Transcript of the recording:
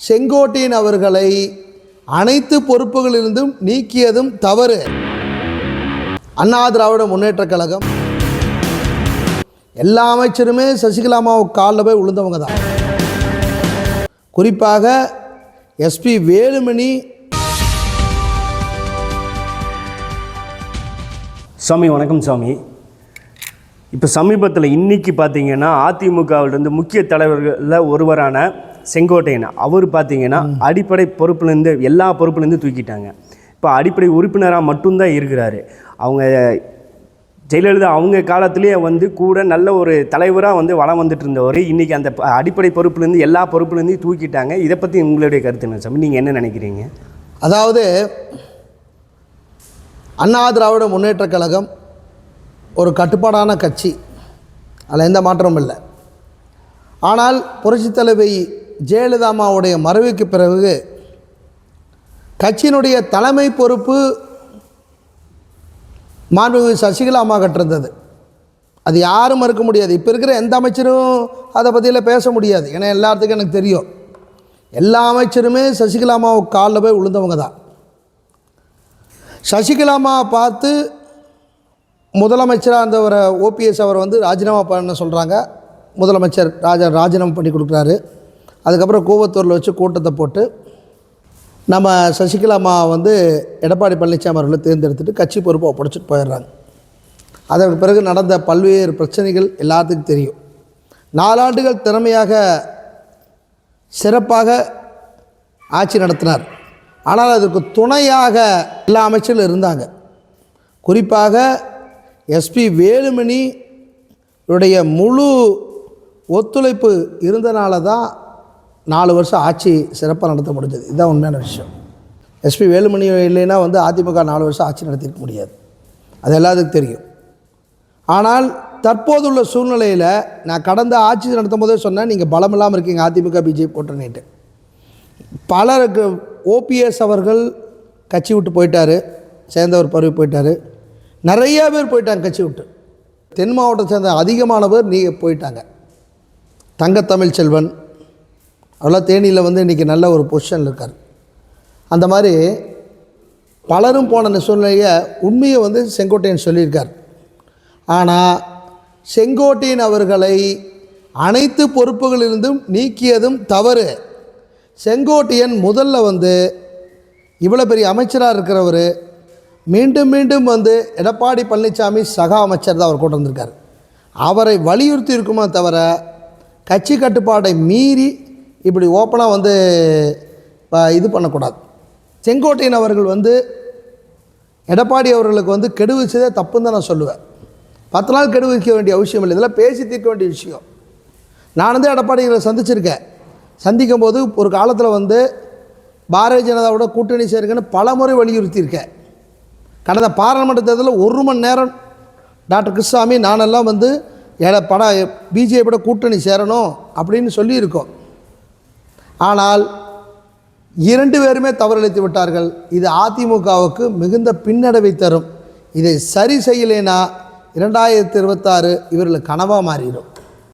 செங்கோட்டையன் அவர்களை அனைத்து பொறுப்புகளிலிருந்தும் நீக்கியதும் தவறு. அண்ணா திராவிட முன்னேற்றக் கழகம். எல்லா அமைச்சருமே சசிகலாமாவு காலில் போய் விழுந்தவங்க தான். குறிப்பாக எஸ்பி வேலுமணி. சாமி வணக்கம் சாமி. இப்போ சமீபத்தில் இன்னைக்கு பார்த்தீங்கன்னா அதிமுகவிலிருந்து முக்கிய தலைவர்களில் ஒருவரான செங்கோட்டையன் அவர் பார்த்தீங்கன்னா அடிப்படை பொறுப்புலேருந்து எல்லா பொறுப்புலேருந்து தூக்கிட்டாங்க. இப்போ அடிப்படை உறுப்பினராக மட்டும்தான் இருக்கிறாரு. அவங்க ஜெயலலிதா அவங்க காலத்திலேயே வந்து கூட நல்ல ஒரு தலைவராக வந்து வளம் வந்துட்டு இருந்தவர் இன்றைக்கி அந்த அடிப்படை பொறுப்புலேருந்து எல்லா பொறுப்புலேருந்து தூக்கிட்டாங்க. இதை பற்றி உங்களுடைய கருத்து என்ன சாமி? நீங்கள் என்ன நினைக்கிறீங்க? அதாவது அண்ணா திராவிட முன்னேற்றக் கழகம் ஒரு கட்டுப்பாடான கட்சி. அதில் எந்த மாற்றமும் இல்லை. ஆனால் புரட்சித் தலைவி ஜெயலலிதாமாவுடைய மறைவுக்கு பிறகு கட்சியினுடைய தலைமை பொறுப்பு மாண்புமிகு சசிகலா அம்மா கட்டிருந்தது அது யாரும் மறுக்க முடியாது. இப்போ இருக்கிற எந்த அமைச்சரும் அதை பற்றியில் பேச முடியாது. ஏன்னா எல்லாத்துக்கும் எனக்கு தெரியும். எல்லா அமைச்சருமே சசிகலா அம்மாவு காலில் போய் விழுந்தவங்க தான். சசிகலாமா பார்த்து முதலமைச்சராக இருந்தவரை ஓபிஎஸ் அவர் வந்து ராஜினாமா பண்ண சொல்கிறாங்க முதலமைச்சர் ராஜா ராஜினாமா பண்ணி கொடுக்குறாரு. அதுக்கப்புறம் கூவத்தூரில் வச்சு கூட்டத்தை போட்டு நம்ம சசிகலாமா வந்து எடப்பாடி பழனிசாமி அவர்களை தேர்ந்தெடுத்துட்டு கட்சி பொறுப்பை ஒப்படைச்சிட்டு போயிடுறாங்க. அதற்கு பிறகு நடந்த பல்வேறு பிரச்சனைகள் எல்லாத்துக்கும் தெரியும். நாலாண்டுகள் திறமையாக சிறப்பாக ஆட்சி நடத்தினார். ஆனால் அதுக்கு துணையாக எல்லா அமைச்சர்களும் இருந்தாங்க. குறிப்பாக எஸ்பி வேலுமணி உடைய முழு ஒத்துழைப்பு இருந்தனால தான் நாலு வருஷம் ஆட்சி சிறப்பாக நடத்த முடிஞ்சது. இதுதான் உண்மையான விஷயம். எஸ்பி வேலுமணி இல்லைன்னா வந்து அதிமுக நாலு வருஷம் ஆட்சி நடத்திருக்க முடியாது. அது எல்லாத்துக்கும் தெரியும். ஆனால் தற்போதுள்ள சூழ்நிலையில் நான் கடந்த ஆட்சி நடத்தும் போதே சொன்னேன் நீங்கள் பலம் இல்லாமல் இருக்கீங்க அதிமுக பிஜேபி கூட்டணிட்டு பலருக்கு ஓபிஎஸ் அவர்கள் கட்சி விட்டு போயிட்டார் சேர்ந்தவர் பருவி போயிட்டார். நிறைய பேர் போயிட்டாங்க கட்சி விட்டு. தென் மாவட்டத்தை சேர்ந்த அதிகமான பேர் நீ போயிட்டாங்க. தங்கத்தமிழ் செல்வன் அதெல்லாம் தேனியில் வந்து இன்றைக்கி நல்ல ஒரு பொசிஷனில் இருக்கார். அந்த மாதிரி பலரும் போன சூழ்நிலையை உண்மையை வந்து செங்கோட்டையன் சொல்லியிருக்கார். ஆனால் செங்கோட்டையன் அவர்களை அனைத்து பொறுப்புகளிலிருந்தும் நீக்கியதும் தவறு. செங்கோட்டையன் முதல்ல வந்து இவ்வளோ பெரிய அமைச்சராக இருக்கிறவர் மீண்டும் மீண்டும் வந்து எடப்பாடி பழனிசாமி சகா அமைச்சர் தான் அவர் கொண்டு வந்திருக்கார். அவரை வலியுறுத்தி இருக்குமே தவிர கட்சி கட்டுப்பாடை மீறி இப்படி ஓப்பனாக வந்து ப- இது பண்ணக்கூடாது. செங்கோட்டையன் அவர்கள் வந்து எடப்பாடி அவர்களுக்கு வந்து கெடு வச்சதே தப்புன்னு தான் நான் சொல்லுவேன். பத்து நாள் கெடு வைக்க வேண்டிய அவசியம் இல்லை. இதெல்லாம் பேசி தீர்க்க வேண்டிய விஷயம். நான் வந்து எடப்பாடிகளை சந்திச்சிருக்கேன். சந்திக்கும் போது ஒரு காலத்தில் வந்து பாரதிய ஜனதாவோட கூட்டணி சேருங்கன்னு பல முறை வலியுறுத்தியிருக்கேன். கடந்த பாராளுமன்ற தேர்தலில் ஒரு மணி நேரம் டாக்டர் கிருஷ்ணாமி நானெல்லாம் வந்து எட பட பிஜேபியோட கூட்டணி சேரணும் அப்படின்னு சொல்லியிருக்கோம். ஆனால் இரண்டு பேருமே தவறளித்து விட்டார்கள். இது அதிமுகவுக்கு மிகுந்த பின்னடைவை தரும். இதை சரி செய்யலைனா இரண்டாயிரத்தி இருபத்தாறு இவர்களுக்கு கனவாக மாறிடும்.